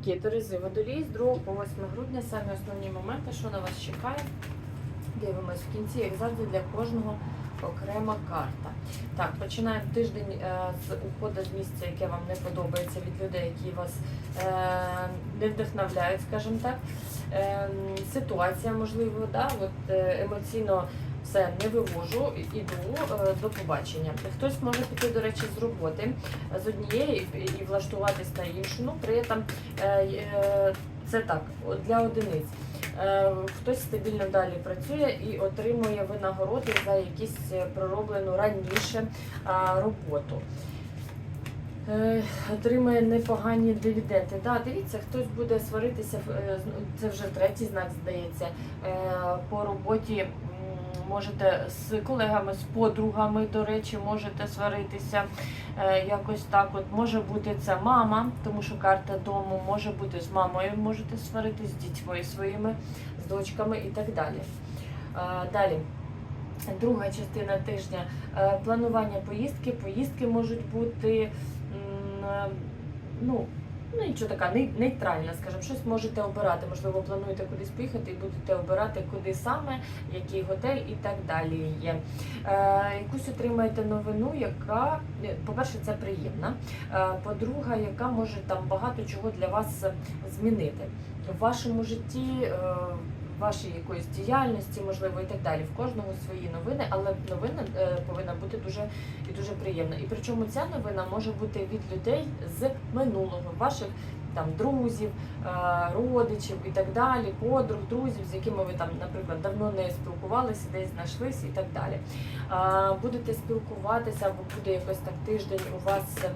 Близнюки, Терези, водолій з 2 по 8 грудня. Самі основні моменти, що на вас чекає. Дивимось в кінці, як завжди, для кожного окрема карта. Так, починаємо тиждень е, з уходу з місця, яке вам не подобається, від людей, які вас е, не вдохновляють, скажімо так. Е, ситуація, можливо, да, от, е, емоційно все не вивожу, іду е, до побачення. Хтось може піти, до речі, з роботи з однієї і- влаштуватись на іншу. Ну, при этом е, е, це так, для одиниць. Е, Хтось стабільно далі працює і отримує винагороди за якісь е, пророблену раніше роботу. Е, Отримує непогані дивіденди. Да, дивіться, хтось буде сваритися, е, це вже третій знак, здається, е, по роботі. Можете з колегами, з подругами, до речі, можете сваритися е, якось так. От може бути це мама, тому що карта дому, може бути з мамою, можете сваритися з дітьми своїми, з дочками і так далі. Е, Далі. Друга частина тижня е, планування поїздки. Поїздки можуть бути е, ну, і нічого така, ней- нейтральна, скажімо, щось можете обирати. Можливо, плануєте кудись поїхати і будете обирати, куди саме, який готель і так далі є. Е, якусь отримаєте новину, яка, е, по-перше, це приємна. Е, по-друге, яка може там багато чого для вас змінити в вашому житті. е, Вашій якоїсь діяльності, можливо, і так далі. В кожного свої новини, але новина е, повинна бути дуже і дуже приємна. І причому ця новина може бути від людей з минулого, ваших там друзів, е, родичів і так далі, подруг, друзів, з якими ви там, наприклад, давно не спілкувалися, десь знайшлися і так далі. Е, Будете спілкуватися, або буде якось так тиждень у вас е,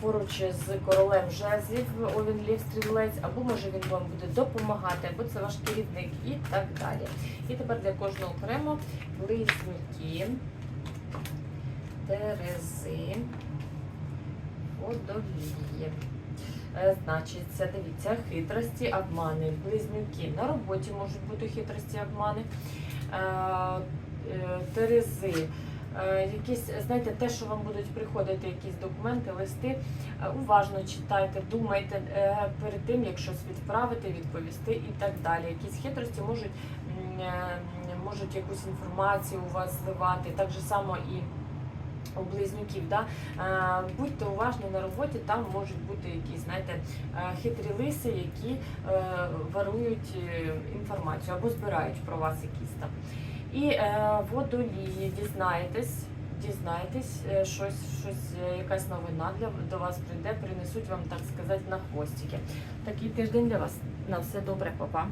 поруч з королем жезлів, Овін Лів Стрілець, або може він вам буде допомагати, або це ваш керівник і так далі. І тепер для кожного окремо близнюки, терези, водолії. Е, Значить, це дивіться, хитрості, обмани, близнюки. На роботі можуть бути хитрості, обмани, Е, е, терези. Якісь, знаєте, те, що вам будуть приходити, якісь документи, листи, уважно читайте, думайте перед тим, як щось відправити, відповісти і так далі. Якісь хитрості можуть, можуть якусь інформацію у вас зливати, так же само і близнюків. Да? Е, Будьте уважні на роботі, там можуть бути якісь, знаєте, е, хитрі лиси, які е, варують інформацію або збирають про вас якісь там. І водолії дізнаєтесь, е, щось, щось, якась новина для до вас прийде, принесуть вам, так сказати, на хвостики. Такий тиждень для вас. На все добре, папа.